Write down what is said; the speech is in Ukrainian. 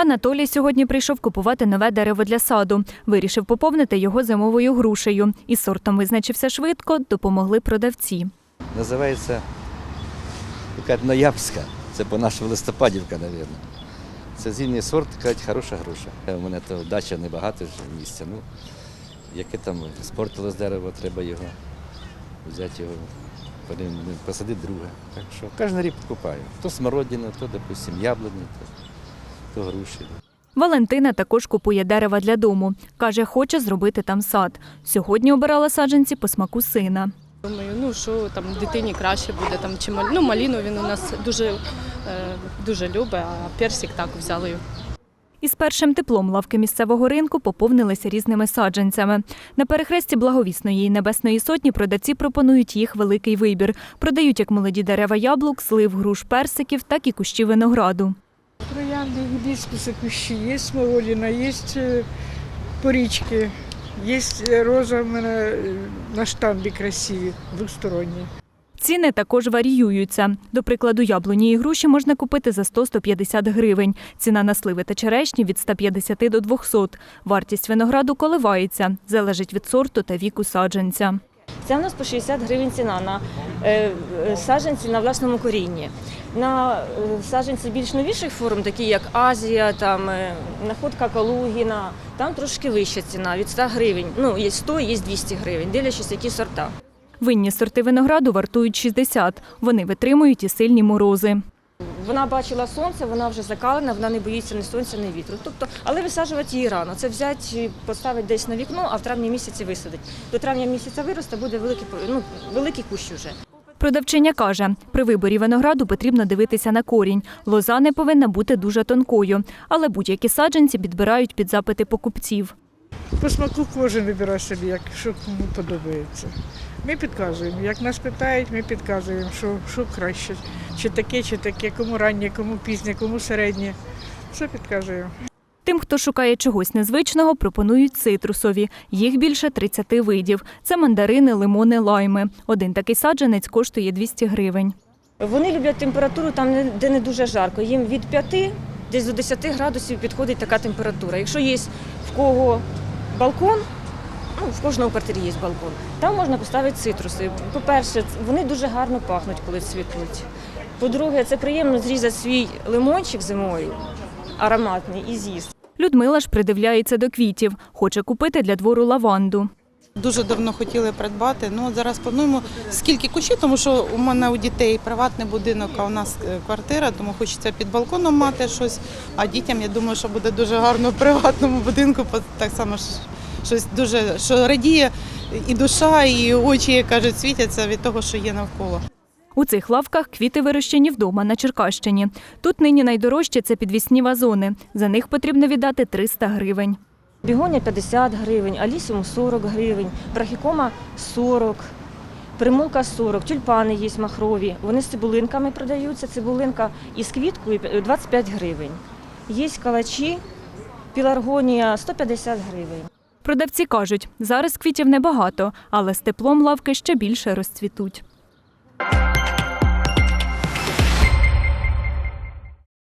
Анатолій сьогодні прийшов купувати нове дерево для саду. Вирішив поповнити його зимовою грушею. Із сортом визначився швидко, допомогли продавці. Називається така ноябрьська. Це по-нашому листопадівка, мабуть. Це зимній сорт, кажуть, хороша груша. У мене то дача небагато місця. Ну, яке там спортилось дерево, треба його взяти його, посадити друге. Так що кожен рік купаю. То смородина, то, допустим, яблуні, то груші. Валентина також купує дерева для дому. Каже, хоче зробити там сад. Сьогодні обирала саджанці по смаку сина. Думаю, ну що там дитині краще буде там чи мал... ну, маліну він у нас дуже, е, дуже любить, а персик так взяли. Із першим теплом лавки місцевого ринку поповнилися різними саджанцями. На перехресті благовісної і небесної сотні продавці пропонують їх великий вибір. Продають як молоді дерева яблук, слив, груш, персиків, так і кущі винограду. Троянди, гібіскуси, кущі, є смородина, є е, порічки, є роза в мене е, на штамбі красиві, двосторонні. Ціни також варіюються. До прикладу, яблуні і груші можна купити за 100-150 гривень. Ціна на сливи та черешні від 150 до 200. Вартість винограду коливається, залежить від сорту та віку саджанця. Це в нас по 60 гривень ціна на е, е, саджанці на власному корінні. На е, саджанці більш новіших форм, такі як Азія, там находка Калугіна, там трошки вища ціна від 100 гривень. Ну, є 100, є 200 гривень, дивлячись, які сорта. Винні сорти винограду вартують 60. Вони витримують і сильні морози. Вона бачила сонце, вона вже закалена, вона не боїться ні сонця, ні вітру. Тобто, але висаджувати її рано. Це взяти, поставити десь на вікно, а в травні місяці висадить. До травня місяця виросте, буде великий, ну, великий кущ вже. Продавчиня каже, при виборі винограду потрібно дивитися на корінь. Лоза не повинна бути дуже тонкою, але будь-які саджанці підбирають під запити покупців. По смаку кожен вибирає собі, як що кому подобається. Ми підказуємо. Як нас питають, ми підказуємо, що, що краще. Чи таке, чи таке, кому раннє, кому пізнє, кому середнє. Все підказуємо. Тим, хто шукає чогось незвичного, пропонують цитрусові. Їх більше 30 видів. Це мандарини, лимони, лайми. Один такий саджанець коштує 200 гривень. Вони люблять температуру там, не- де не дуже жарко. Їм від 5 десь до 10 градусів підходить така температура. Якщо є в кого балкон, ну, в кожного квартирі є балкон, там можна поставити цитруси. По-перше, вони дуже гарно пахнуть, коли цвітуть. По-друге, це приємно зрізати свій лимончик зимою, ароматний, і з'їсти. Людмила ж придивляється до квітів. Хоче купити для двору лаванду. Дуже давно хотіли придбати. Ну зараз плануємо скільки кущів, тому що у мене у дітей приватний будинок, а у нас е, квартира, тому хочеться під балконом мати щось. А дітям я думаю, що буде дуже гарно в приватному будинку. Так само щось дуже що радіє і душа, і очі як кажуть, світяться від того, що є навколо. У цих лавках квіти вирощені вдома на Черкащині. Тут нині найдорожче це підвісні вазони. За них потрібно віддати 300 гривень. Бігоня 50 гривень, алісіум 40 гривень, брахікома 40, примулка 40, тюльпани є махрові. Вони з цибулинками продаються. Цибулинка із квіткою 25 гривень. Є калачі, піларгонія 150 гривень. Продавці кажуть, зараз квітів небагато, але з теплом лавки ще більше розцвітуть.